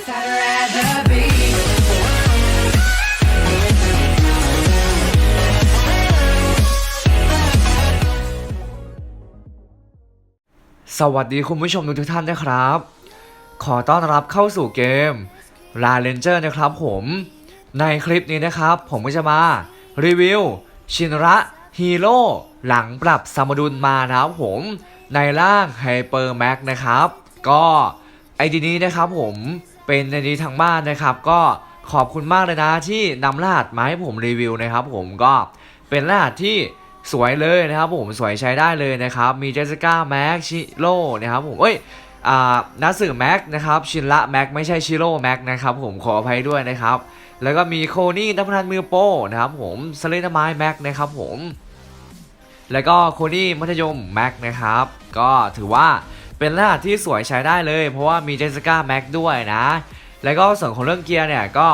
สวัสดีคุณผู้ชมทุกท่านนะครับ ขอต้อนรับเข้าสู่เกม l a r a n g e r นะครับผม ในคลิปนี้นะครับ ผมก็จะมารีวิว ชินระฮีโร่หลังปรับสมดุลมานะครับผมในร่างไฮเปอร์แม็กนะครับ ก็ไอดีนี้นะครับผม เป็นไอดีทางบ้านนะครับ ก็ขอบคุณมากเลยนะที่นำรหัสมาให้ผมรีวิวนะครับ ผมก็เป็นรหัสที่สวยเลยนะครับ ผมสวยใช้ได้เลยนะครับ มีเจสสิก้าแม็กชิโร่นะครับผมเอ้ยอ่านัสือแม็กนะครับชินละแม็กไม่ใช่ชิโร่แม็กนะครับผมขออภัยด้วยนะครับ แล้วก็มีโคนี่นักพนันมือโป้นะครับผมสเลนไม้แม็กนะครับผมแล้วก็โคนี่มัธยมแม็กนะครับก็ถือว่า เป็นรหัสที่สวยใช้ได้เลย เพราะว่ามีเจสสิก้าแม็กด้วยนะ แล้วก็ส่วนของเรื่องเกียร์เนี่ยก็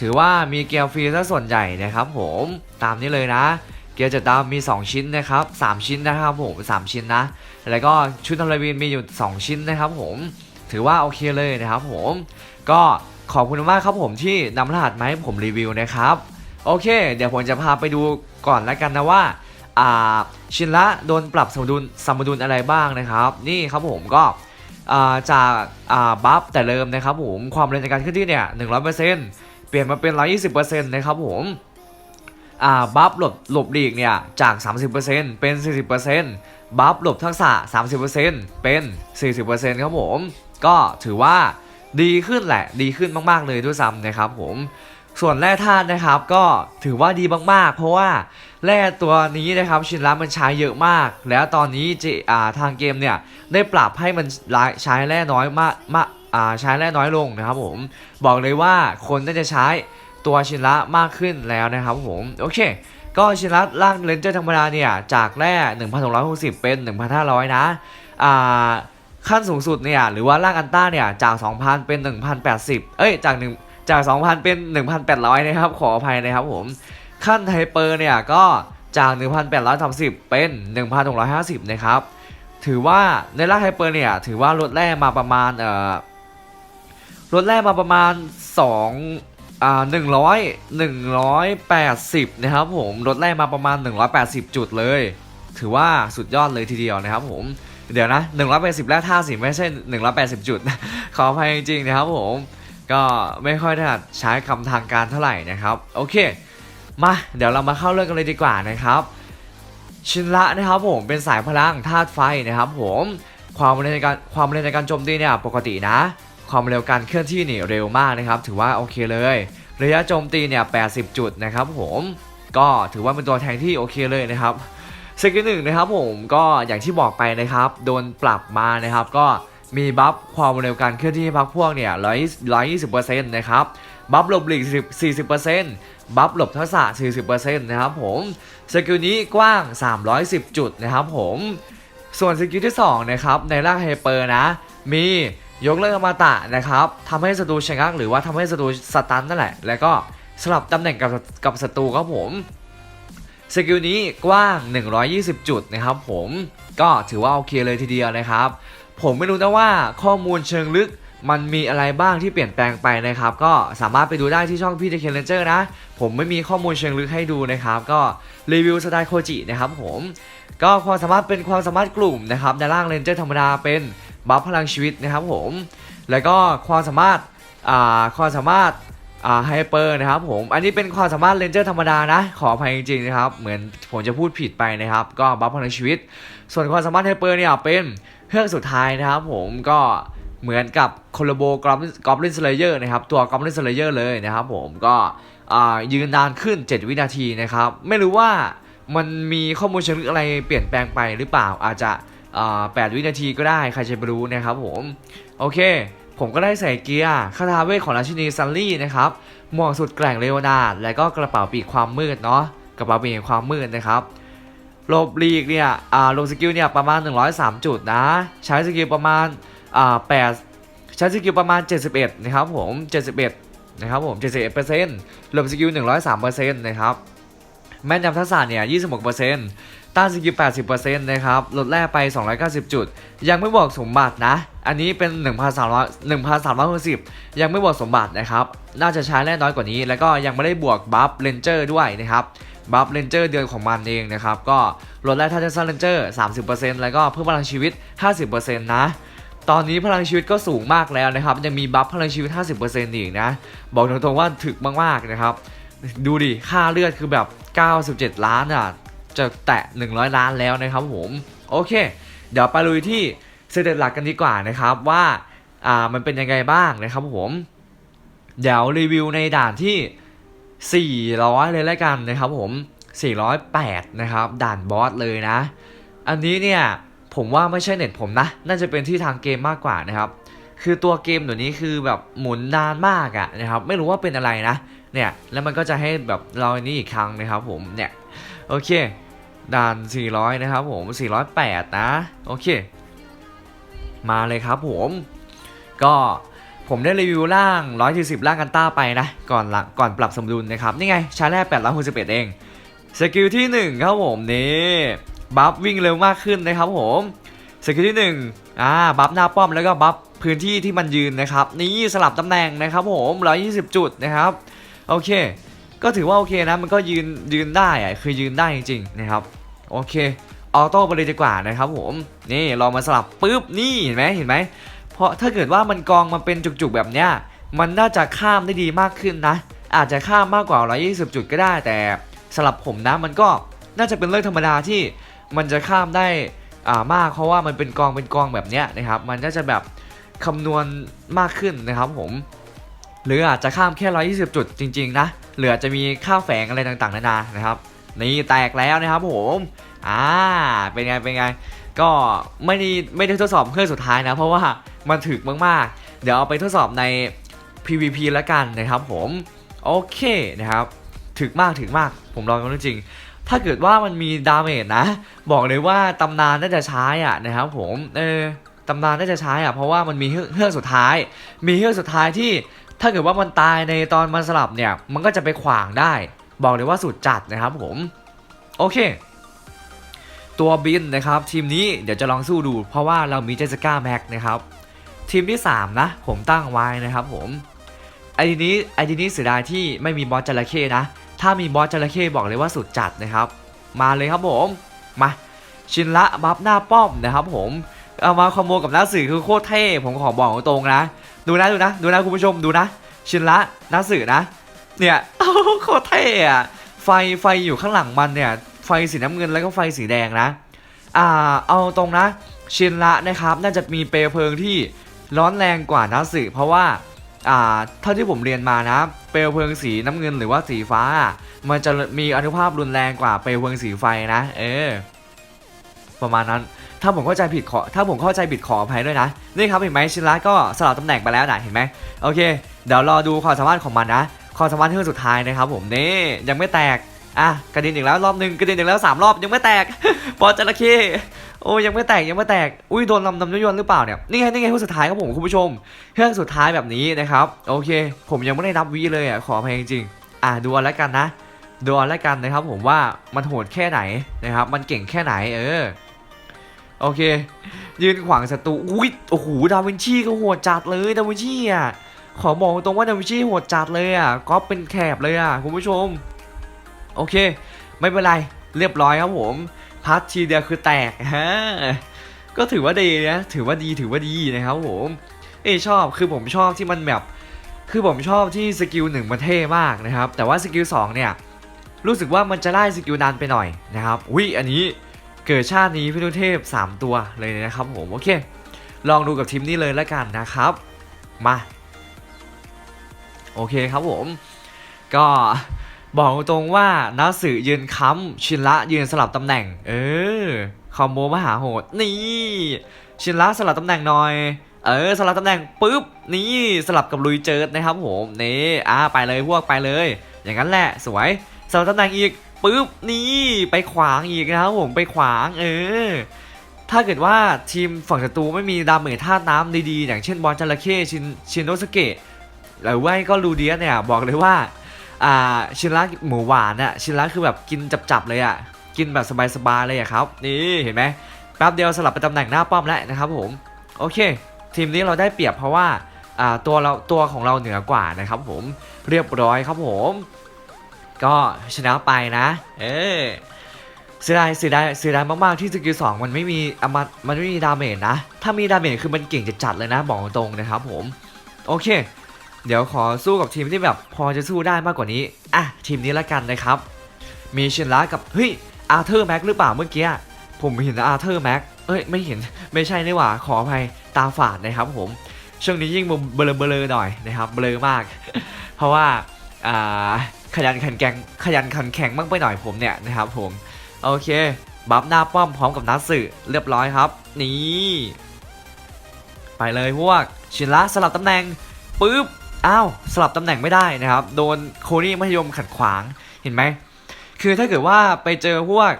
ถือว่ามีเกียร์ฟรีซะส่วนใหญ่นะครับผมตามนี้เลยนะ เกียร์จะดาวมี 2 ชิ้นนะครับ 3 ชิ้นนะครับผม 3 ชิ้นนะ แล้วก็ชุดฮาโลวีนมีอยู่ 2 ชิ้นนะครับผมถือว่าโอเคเลยนะครับผมก็ขอบคุณมากครับผมที่นำรหัสมาให้ผมรีวิวนะครับ โอเค เดี๋ยวผมจะพาไปดูก่อนแล้วกันนะว่า ชินละโดนปรับสมดุลสมดุลอะไรบ้างนะครับ นี่ครับผมก็จากาบัฟแต่เริ่มนะครับผมความเร็วในการเคลื่อนที่เนี่ย100%เปอร์เซ็นต์เปลี่ยนมาเป็น120%นต์นะครับผมบัฟหลบหลบหลีกเนี่ยจาก 30%เป็น 40%บัฟหลบทักษะ 30%เป็น 40%ครับผม ก็ถือว่าดีขึ้นแหละดีขึ้นมาก ๆ เลยด้วยซ้ำนะครับผม ส่วนแร่ธาตุนะครับก็ถือว่าดีมากๆ เพราะว่าแร่ตัวนี้นะครับชินละมันใช้เยอะมาก แล้วตอนนี้จิอ่าทางเกมเนี่ยได้ปรับให้มันใช้แร่น้อยมากมากอ่าใช้แร่น้อยลงนะครับผมบอกเลยว่าคนน่าจะใช้ตัวชินละมากขึ้นแล้วนะครับผมโอเค ก็ชินละร่างเลนเจอร์ธรรมดาเนี่ยจากแร่1,660 เป็น 1,500 นะอ่าขั้นสูงสุดเนี่ยหรือว่าร่างอันต้าเนี่ยจาก 2,000 เป็น 1,080 เอ้ยจาก1 จาก 2,000 เป็น 1,800 นะครับ ขออภัยนะครับผม ขั้นไฮเปอร์เนี่ยก็จาก 1,830 เป็น 1,650 นะครับ ถือว่าในร่างไฮเปอร์เนี่ยถือว่าลดแร่มาประมาณเอ่อลดแร่มาประมาณ2อ่า100 180 นะครับผมลดแร่มาประมาณ 180 จุดเลย ถือว่าสุดยอดเลยทีเดียวนะครับผมเดี๋ยวนะ 180 แร่ท่าสิไม่ใช่ 180 จุด ขออภัยจริงๆนะครับผม ก็ไม่ค่อยถนัดใช้คำทางการเท่าไหร่นะครับ โอเค มาเดี๋ยวเรามาเข้าเรื่องกันเลยดีกว่านะครับ ชินละนะครับผมเป็นสายพลังธาตุไฟนะครับผมความเร็วในการความเร็วในการโจมตีเนี่ยปกตินะ ความเร็วการเคลื่อนที่นี่เร็วมากนะครับ ถือว่าโอเคเลย ระยะโจมตีเนี่ย 80 จุดนะครับผมก็ถือว่าเป็นตัวแทงที่โอเคเลยนะครับสกิลหนึ่งนะครับผมก็อย่างที่บอกไปนะครับ โดนปรับมานะครับก็ มีบัฟความเร็วการเคลื่อนที่ให้พักพวกเนี่ยร้อยยี่สิบเปอร์เซ็นต์นะครับ บัฟหลบหลีกสี่สิบเปอร์เซ็นต์บัฟหลบทักษะสี่สิบเปอร์เซ็นต์นะครับผม สกิลนี้กว้าง 310 จุดนะครับผม ส่วนสกิลที่ 2 นะครับ ในร่างไฮเปอร์นะ มียกเลิกอมตะนะครับทำให้ศัตรูชะงักหรือว่าทำให้ศัตรูสตันนั่นแหละ แล้วก็สลับตำแหน่งกับกับศัตรูครับผม สกิลนี้กว้าง 120 จุดนะครับผม ก็ถือว่าโอเคเลยทีเดียวนะครับ ผมไม่รู้นะว่าข้อมูลเชิงลึกมันมีอะไรบ้างที่เปลี่ยนแปลงไปนะครับ ก็สามารถไปดูได้ที่ช่องพี่เทคเลนเจอร์นะ ผมไม่มีข้อมูลเชิงลึกให้ดูนะครับ ก็รีวิวสไตล์โคจินะครับผมก็ความสามารถเป็นความสามารถกลุ่มนะครับในร่างเลนเจอร์ธรรมดาเป็นบัฟพลังชีวิตนะครับผม แล้วก็ความสามารถอ่าความสามารถอ่าไฮเปอร์นะครับผม อันนี้เป็นความสามารถเลนเจอร์ธรรมดานะ ขออภัยจริงๆนะครับ เหมือนผมจะพูดผิดไปนะครับ ก็บัฟพลังชีวิต ส่วนความสามารถไฮเปอร์เนี่ยเป็น เครื่องสุดท้ายนะครับผมก็เหมือนกับโคลโบกรอบกอบลินสเลเยอร์นะครับตัวกอบลินสเลเยอร์เลยนะครับผมก็ยืนนานขึ้น 7 วินาทีนะครับ ไม่รู้ว่ามันมีข้อมูลเชิงลึกอะไรเปลี่ยนแปลงไปหรือเปล่าอาจจะอ่า8วินาทีก็ได้ใครจะไปรู้นะครับผม โอเค ผมก็ได้ใส่เกียร์คาถาเวทของราชินีซันลี่นะครับหมวกสุดแกร่งเลวนาดและก็กระเป๋าปีกความมืดเนาะกระเป๋าปีกความมืดนะครับ หลบลีกเนี่ยอ่าลงสกิลเนี่ยประมาณ 103 จุดนะ ใช้สกิลประมาณอ่า8ใช้สกิลประมาณ 71 นะครับผม 71 นะครับผม 71%หลบสกิล 103%นะครับ แม่นยำทักษะเนี่ย 26%ตต้านสกิล 80%นะครับลดแร่ไป 290 จุด ยังไม่บอกสมบัตินะ อันนี้เป็น 1,300 1,360 ยังไม่บอกสมบัตินะครับ น่าจะใช้แร่น้อยกว่านี้ แล้วก็ยังไม่ได้บวกบัฟเลนเจอร์ด้วยนะครับ บัฟเลนเจอร์เดือนของมันเองนะครับ ก็ลดแร่ท่าเทนซันเลนเจอร์30%แล้วก็เพิ่มพลังชีวิต 50%นะตอนนี้พลังชีวิตก็สูงมากแล้วนะครับยังมีบัฟพลังชีวิต 50%อีกนะ บอกตรงๆว่าถึกมากๆนะครับ ดูดิ ค่าเลือดคือแบบ 97 ล้านอะ จะแตะ 100 ล้านแล้วนะครับผม โอเค เดี๋ยวไปลุยที่สเตตหลักกันดีกว่านะครับว่า อ่า มันเป็นยังไงบ้างนะครับผม เดี๋ยวรีวิวในด่านที่ 400 เลยแล้วกันนะครับผม 408 นะครับ ด่านบอสเลยนะ อันนี้เนี่ยผมว่าไม่ใช่เน็ตผมนะ น่าจะเป็นที่ทางเกมมากกว่านะครับ คือตัวเกมเดี๋ยวนี้คือแบบหมุนนานมากอะนะครับ ไม่รู้ว่าเป็นอะไรนะ เนี่ย แล้วมันก็จะให้แบบเราอันนี้อีกครั้งนะครับผม เนี่ย โอเค ด่าน 400 นะครับผม 408 นะ โอเค มาเลยครับผม ก็ ผมได้รีวิวร่าง 140ร่างกันต้าไปนะ ก่อนหลังก่อนปรับสมดุลนะครับ นี่ไงชาแรก861เองสกิลที่ 1 ครับผมนี่บัฟวิ่งเร็วมากขึ้นนะครับผมสกิลที่1อ่าบัฟหน้าป้อมแล้วก็บัฟพื้นที่ที่มันยืนนะครับ นี่สลับตำแหน่งนะครับผม120 จุดนะครับโอเค ก็ถือว่าโอเคนะมันก็ยืนยืนได้อะคือยืนได้จริงๆนะครับโอเคออโต้ไปเลยดีกว่านะครับผมนี่ลองมาสลับปุ๊บนี่เห็นไหมเห็นไหม เพราะถ้าเกิดว่ามันกองมาเป็นจุกๆแบบเนี้ยมันน่าจะข้ามได้ดีมากขึ้นนะ อาจจะข้ามมากกว่า 120 จุดก็ได้ แต่สำหรับผมนะมันก็น่าจะเป็นเรื่องธรรมดาที่มันจะข้ามได้อ่ามากเพราะว่ามันเป็นกองเป็นกองแบบเนี้ยนะครับมันก็จะแบบคำนวณมากขึ้นนะครับผมหรืออาจจะข้ามแค่ 120 จุดจริง ๆ นะหรืออาจจะมีค่าแฝงอะไรต่างๆนานานะครับนี่แตกแล้วนะครับผมอ่าเป็นไงเป็นไงก็ไม่ได้ไม่ได้ทดสอบเครื่องสุดท้ายนะ เพราะว่า มันถึกมากๆ เดี๋ยวเอาไปทดสอบใน PVP แล้วกันนะครับผมโอเคนะครับถึกมากถึกมากผมลองกันจริงๆถ้าเกิดว่ามันมีดาเมจนะ บอกเลยว่าตำนานน่าจะใช้อะนะครับผมเออตำนานน่าจะใช้อะเพราะว่ามันมีเฮือกสุดท้าย มีเฮือกสุดท้ายที่ถ้าเกิดว่ามันตายในตอนมันสลับเนี่ย มันก็จะไปขวางได้ บอกเลยว่าสุดจัดนะครับผม โอเค ตัวบินนะครับ ทีมนี้เดี๋ยวจะลองสู้ดู เพราะว่าเรามีเจสก้าแม็กนะครับ ทีมที่ 3 นะ ผมตั้งไว้นะครับผมไอดีนี้ไอดีนี้เสียดายที่ไม่มีบอสจระเข้นะ ถ้ามีบอสจระเข้บอกเลยว่าสุดจัดนะครับ มาเลยครับผมมาชินละบัฟหน้าป้อมนะครับผมเอามาคอมโบกับหน้าสื่อคือโคตรเท่ผมขอบอกตรงนะ ดูนะดูนะ ดูนะคุณผู้ชมดูนะ ชินละหน้าสื่อนะ เนี่ยโคตรเท่อะไฟไฟอยู่ข้างหลังมันเนี่ย ไฟสีน้ำเงินแล้วก็ไฟสีแดงนะ อ่าเอาตรงนะ ชินละนะครับ น่าจะมีเปลวเพลิงที่ ร้อนแรงกว่านัสึเพราะว่าอ่าเท่าที่ผมเรียนมานะ เปลวเพลิงสีน้ำเงินหรือว่าสีฟ้า มันจะมีอนุภาพรุนแรงกว่าเปลวเพลิงสีไฟนะ เออ ประมาณนั้น ถ้าผมเข้าใจผิดขอ ถ้าผมเข้าใจผิดขออภัยด้วยนะ นี่ครับเห็นไหมชินละก็สลับตำแหน่งไปแล้วนะเห็นไหมโอเค เดี๋ยวรอดูความสามารถของมันนะ ความสามารถที่สุดท้ายนะครับผมนี่ยังไม่แตก อะกระเด็นอีกแล้วรอบหนึ่งกระเด็นอีกแล้วสามรอบยังไม่แตกบอลจระเข้โอ้ยังไม่แตกยังไม่แตกอุ้ยโดนลำน้ำยนหรือเปล่าเนี่ยนี่ไงนี่ไงคู่สุดท้ายครับผมคุณผู้ชมเครื่องสุดท้ายแบบนี้นะครับโอเค ผมยังไม่ได้นับวิเลยอะขออภัยจริงอะดูเอาแล้วกันนะดูเอาแล้วกันนะครับ ผมว่ามันโหดแค่ไหนนะครับ มันเก่งแค่ไหนเออโอเค ยืนขวางศัตรูอุ้ยโอ้โหดาวินชีก็โหดจัดเลยดาวินชีอะขอบอกตรงว่าดาวินชีโหดจัดเลยอะก็เป็นแคบเลยอะคุณผู้ชม โอเค ไม่เป็นไรเรียบร้อยครับผมพัททีเดียวคือแตกฮะก็ถือว่าดีนะถือว่าดีถือว่าดีนะครับผมเอชอบคือผมชอบที่มันแบบคือผมชอบที่สกิลหนึ่งมันเท่มากนะครับ แต่ว่าสกิลสองเนี่ยรู้สึกว่ามันจะได้สกิลนานไปหน่อยนะครับวิอันนี้เกิดชาตินี้พี่นุเทพ 3 ตัวเลยนะครับผมโอเค ลองดูกับทีมนี้เลยแล้วกันนะครับ มา โอเคครับผม ก็ บอกตรงว่านักสือยืนค้ำชินละยืนสลับตำแหน่ง เออคอมโบมหาโหดนี่ ชินละสลับตำแหน่งหน่อย เออสลับตำแหน่งปุ๊บนี่สลับกับลุยเจิดนะครับผมนี่อ่าไปเลยพวกไปเลย อย่างนั้นแหละสวยสลับตำแหน่งอีกปุ๊บนี่ไปขวางอีกนะครับผมไปขวางเออถ้าเกิดว่าทีมฝั่งศัตรูไม่มีดาเมจธาตุน้ำดีๆ อย่างเช่นบอลจระเข้ชินชินโนสเกะหรือว่าก็ลูเดียเนี่ยบอกเลยว่า อ่าชินระหมูหวานอะชินระคือแบบกินจับๆเลยอะกินแบบสบายๆเลยอะครับ นี่เห็นไหมแป๊บเดียวสลับไปตำแหน่งหน้าป้อมแล้วนะครับผม โอเค ทีมนี้เราได้เปรียบเพราะว่าตัวเราตัวของเราเหนือกว่านะครับผมเรียบร้อยครับผม ก็ชนะไปนะ เออเสียดายเสียดายเสียดายมากๆที่สกิลสองมันไม่มีอามามันไม่มีดาเมจนะ ถ้ามีดาเมจคือมันเก่งจะจัดเลยนะบอกตรงนะครับผม โอเค เดี๋ยวขอสู้กับทีมที่แบบพอจะสู้ได้มากกว่านี้ อะ ทีมนี้ละกันนะครับ มีชินละกับ เฮ้ย อาร์เธอร์แม็กหรือเปล่าเมื่อกี้ ผมเห็นอาร์เธอร์แม็กเอ้ย ไม่เห็น ไม่ใช่นี่หว่า ขออภัย ตาฝาดนะครับผม ช่วงนี้ยิ่งเบลอเบลอหน่อยนะครับ เบลอมาก เพราะว่า อ่า ขยันขันแกงขยันขันแข็งมากไปหน่อยผมเนี่ยนะครับผม โอเค บัฟหน้าป้อมพร้อมกับนัดสื่อเรียบร้อยครับ นี่ ไปเลยพวก ชินละสลับตำแหน่งปุ๊บ อ้าวสลับตำแหน่งไม่ได้นะครับ โดนโคนี่มัธยมขัดขวางเห็นไหมคือถ้าเกิดว่าไปเจอพวก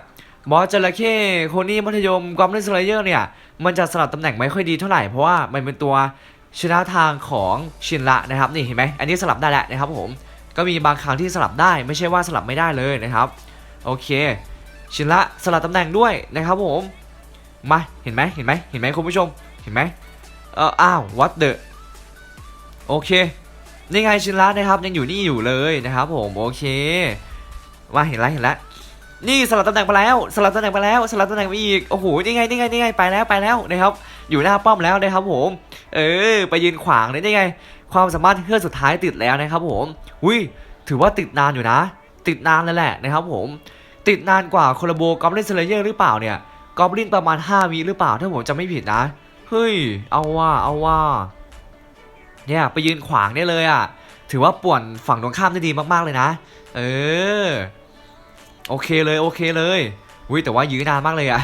บอสจระเข้โคนี่มัธยมกอมเลนสไลเยอร์เนี่ย มันจะสลับตำแหน่งไม่ค่อยดีเท่าไหร่เพราะว่ามันเป็นตัวชนะทางของชินละนะครับนี่เห็นไหมอันนี้สลับได้แหละนะครับผมก็มีบางครั้งที่สลับได้ไม่ใช่ว่าสลับไม่ได้เลยนะครับ โอเค ชินละสลับตำแหน่งด้วยนะครับผมมาเห็นไหมเห็นไหมเห็นไหมคุณผู้ชมเห็นไหมเอออ้าว what the โอเค นี่ไงชินละนะครับยังอยู่นี่อยู่เลยนะครับผมโอเคว่าเห็นแล้วเห็นแล้วนี่สลับตำแหน่งไปแล้ว สลับตำแหน่งไปแล้ว สลับตำแหน่งไปอีกโอ้โหนี่ไงนี่ไงนี่ไงไปแล้วไปแล้วนะครับ อยู่หน้าป้อมแล้วนะครับผม เออ ไปยืนขวางเลยนี่ไง ความสามารถเครื่องสุดท้ายติดแล้วนะครับผมอุ้ยถือว่าติดนานอยู่นะ ติดนานเลยแหละนะครับผม ติดนานกว่าโคลาโบกอมลินเซเลเยอร์หรือเปล่าเนี่ยกอมลินประมาณ5วิหรือเปล่าถ้าผมจำไม่ผิดนะเฮ้ยเอาว่าเอาว่า เนี่ยไปยืนขวางได้เลยอะ ถือว่าป่วนฝั่งตรงข้ามได้ดีมากๆเลยนะ เออ โอเคเลยโอเคเลยอุ้ยแต่ว่ายื้อนานมากเลยอะ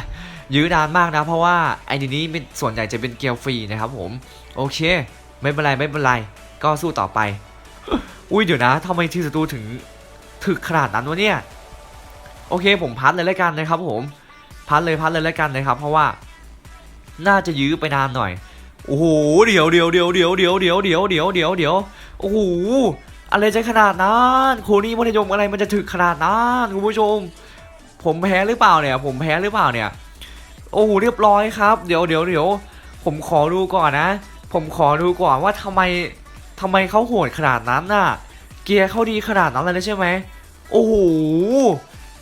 ยื้อนานมากนะ เพราะว่าไอ้ดีนี้ส่วนใหญ่จะเป็นเกลฟรีนะครับผม โอเค ไม่เป็นไรไม่เป็นไร ก็สู้ต่อไป อุ้ยเดี๋ยวนะทำไมทีมศัตรูถึงถึกขนาดนั้นวะเนี่ย โอเคผมพัดเลยแล้วกันนะครับผม พัดเลยพัดเลยแล้วกันนะครับ เพราะว่าน่าจะยื้อไปนานหน่อย โอ้โหเดี๋ยวเดี๋ยวเดี๋ยวเดี๋ยวเดี๋ยวเดี๋ยวเดี๋ยวเดี๋ยวเดี๋ยวเดี๋ยวโอ้โหอะไรจะขนาดนั้นโคนี่มัธยมอะไรมันจะถึกขนาดนั้นคุณผู้ชม ผมแพ้หรือเปล่าเนี่ย ผมแพ้หรือเปล่าเนี่ย โอ้โหเรียบร้อยครับ เดี๋ยวเดี๋ยวเดี๋ยวผมขอดูก่อนนะ ผมขอดูก่อนว่าทำไมทำไมเขาโหดขนาดนั้นน่ะ เกียร์เขาดีขนาดนั้นเลยใช่ไหมโอ้โห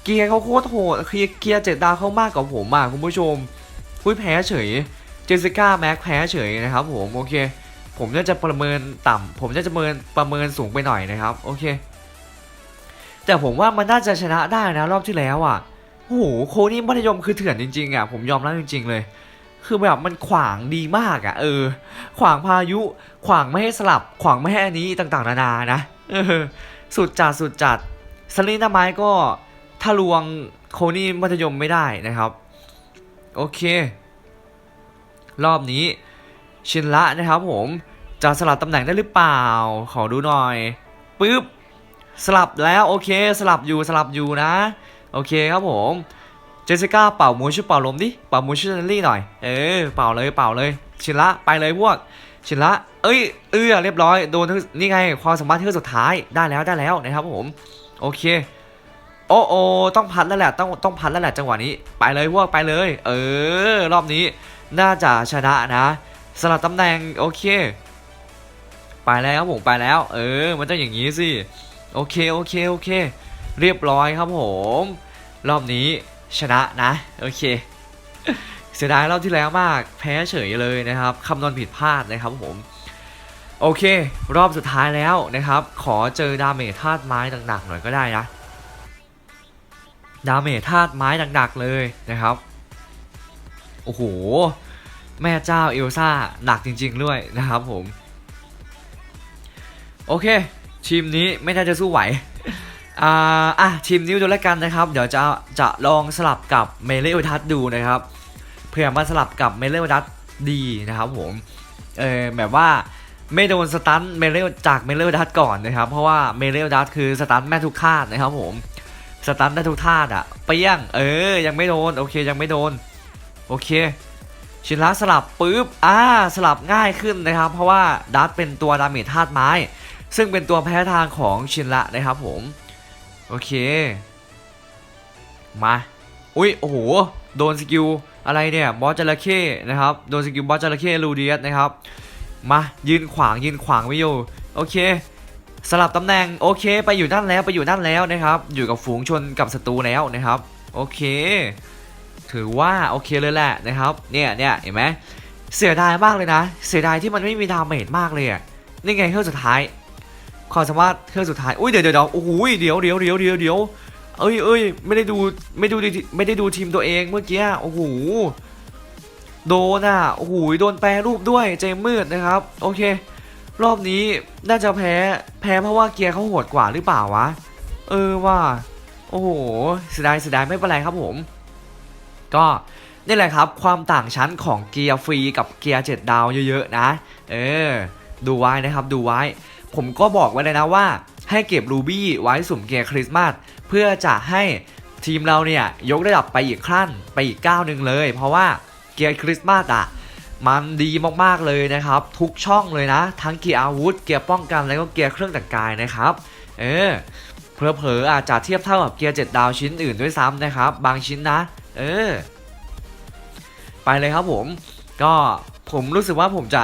เกียร์เขาโคตรโหดเกียร์เกียร์เจ็ดดาวเขามากกว่าผมอะคุณผู้ชมอุ้ยแพ้เฉย เจสสิก้าแม็กแพ้เฉยนะครับผมโอเค ผมน่าจะประเมินต่ำผมน่าจะประเมินประเมินสูงไปหน่อยนะครับโอเค แต่ผมว่ามันน่าจะชนะได้นะรอบที่แล้วอะโอ้โหโคนี่มัธยมคือเถื่อนจริงๆอะผมยอมรับจริง ๆ เลย คือแบบมันขวางดีมากอะ เออ ขวางพายุ ขวางไม่ให้สลับ ขวางไม่ให้อันนี้ต่างๆ นานานะเออสุดจัดสุดจัดสลินาไม้ก็ทะลวงโคนี่มัธยมไม่ได้นะครับ โอเค รอบนี้ชินละนะครับผมจะสลับตำแหน่งได้หรือเปล่า ขอดูหน่อยปึ๊บสลับแล้วโอเคสลับอยู่สลับอยู่นะ โอเคครับผมเจสสิก้าเป่ามูช่วยเป่าลมดิเป่ามูช่วยนันลี่หน่อยเออเป่าเลยเป่าเลย ชินละไปเลยพวก ชินละ เอ้ยเอื้อเรียบร้อยโดนนี่ไงความสามารถที่สุดท้ายได้แล้วได้แล้วนะครับผมโอเคโอ้โอต้องพัดแล้วแหละต้องต้องพัดแล้วแหละจังหวะนี้ ไปเลยพวกไปเลย เออ รอบนี้ น่าจะชนะนะสลับตำแหน่งโอเค ไปแล้วครับผมไปแล้ว เออ มันต้องอย่างนี้สิโอเคโอเคโอเค เรียบร้อยครับผม รอบนี้ชนะนะ โอเค เสียดายรอบที่แล้วมากแพ้เฉยเลยนะครับคำนวณผิดพลาดนะครับผมโอเค รอบสุดท้ายแล้วนะครับ ขอเจอดาเมจธาตุไม้หนักๆหน่อยก็ได้นะ ดาเมจธาตุไม้หนักๆเลยนะครับ โอ้โห แม่เจ้าเอลซ่าหนักจริง ๆ ด้วยนะครับผม โอเค ทีมนี้ไม่น่าจะสู้ไหวอ่าอะทีมนี้ดูแล้วกันนะครับ เดี๋ยวจะจะลองสลับกับเมเลวทัสดูนะครับเผื่อมาสลับกับเมเลวทัสดีนะครับผมเออแบบว่าไม่โดนสตันเมเลจากเมเลวทัสก่อนนะครับ เพราะว่าเมเลวทัสคือสตันแม่ทุกคานะครับผมสตันได้ทุกท่าอะเปี้ยง เออ ยังไม่โดน โอเคยังไม่โดน โอเค ชินละสลับปุ๊บอ่าสลับง่ายขึ้นนะครับ เพราะว่าดัตเป็นตัวดาเมจธาตุไม้ ซึ่งเป็นตัวแพ้ทางของชินละนะครับผม โอเค มา อุ้ยโอ้โห โดนสกิลอะไรเนี่ยบอสจระเข้นะครับ โดนสกิลบอสจระเข้ลูเดียสนะครับ มายืนขวางยืนขวางไว้อยู่โอเคสลับตำแหน่งโอเค ไปอยู่ด้านแล้วไปอยู่ด้านแล้วนะครับ อยู่กับฝูงชนกับศัตรูแล้วนะครับ โอเค ถือว่าโอเคเลยแหละนะครับเนี่ยเนี่ยเห็นไหมเสียดายมากเลยนะ เสียดายที่มันไม่มีดาเมจมากเลยอะนี่ไงเครื่องสุดท้ายความสามารถเครื่องสุดท้ายอุ้ยเดี๋ยวเดี๋ยวเดี๋ยวโอ้โหเดี๋ยวเดี๋ยวเดี๋ยวเดี๋ยวเดี๋ยวเอ้ยเอ้ยไม่ได้ดูไม่ดูดิไม่ได้ดูทีมตัวเองเมื่อกี้โอ้โหโดนอะโอ้โหโดนแปรรูปด้วยใจมืดนะครับ โอเค รอบนี้น่าจะแพ้แพ้เพราะว่าเกียร์เขาโหดกว่าหรือเปล่าวะ เออว่า โอ้โหเสียดายเสียดายไม่เป็นไรครับผม ก็นี่แหละครับ ความต่างชั้นของเกียร์ฟรีกับเกียร์7ดาวเยอะๆนะ เออ ดูไว้นะครับดูไว้ ผมก็บอกไว้เลยนะว่า ให้เก็บรูบี้ไว้สุ่มเกียร์คริสต์มาสเพื่อจะให้ทีมเราเนี่ยยกระดับไปอีกขั้นไปอีกก้าวหนึ่งเลย เพราะว่าเกียร์คริสต์มาสอะมันดีมากๆเลยนะครับ ทุกช่องเลยนะ ทั้งเกียร์อาวุธ เกียร์ป้องกันแล้วก็เกียร์เครื่องแต่งกายนะครับ เออเผลอๆอาจจะเทียบเท่ากับเกียร์7ดาวชิ้นอื่นด้วยซ้ำนะครับ บางชิ้นนะ เออ ไปเลยครับผม ก็ผมรู้สึกว่าผมจะ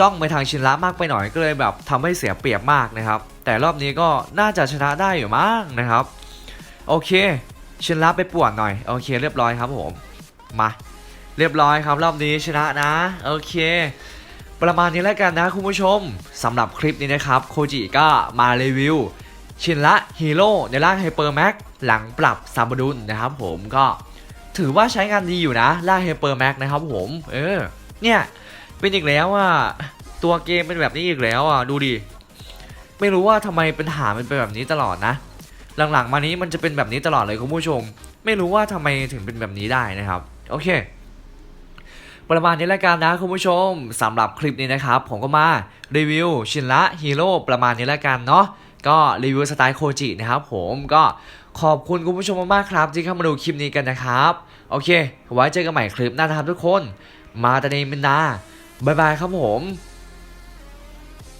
จ้องไปทางชินละมากไปหน่อยก็เลยแบบทำให้เสียเปรียบมากนะครับ แต่รอบนี้ก็น่าจะชนะได้อยู่มั้งนะครับ โอเค ชินละไปป่วนหน่อย โอเค เรียบร้อยครับผม มา เรียบร้อยครับ รอบนี้ชนะนะ โอเค ประมาณนี้แล้วกันนะคุณผู้ชมสำหรับคลิปนี้นะครับ โคจิก็มารีวิว ชินละฮีโร่ในร่างไฮเปอร์แม็กหลังปรับซาบดุลนะครับผมก็ถือว่าใช้งานดีอยู่นะร่างไฮเปอร์แม็กนะครับผมเออเนี่ยเป็นอีกแล้วอะตัวเกมเป็นแบบนี้อีกแล้วอะดูดิไม่รู้ว่าทำไมเป็นหามันเป็นแบบนี้ตลอดนะ หลังๆมานี้มันจะเป็นแบบนี้ตลอดเลยคุณผู้ชม ไม่รู้ว่าทำไมถึงเป็นแบบนี้ได้นะครับโอเคประมาณนี้แล้วกันนะคุณผู้ชมสำหรับคลิปนี้นะครับ ผมก็มารีวิวชินละฮีโร่ประมาณนี้แล้วกันเนาะ ก็รีวิวสไตล์โคจินะครับผมก็ขอบคุณคุณผู้ชมมากๆครับที่เข้ามาดูคลิปนี้กันนะครับ โอเค ไว้เจอกันใหม่คลิปหน้านะครับทุกคน มาตาเนมินนาบายบายครับผม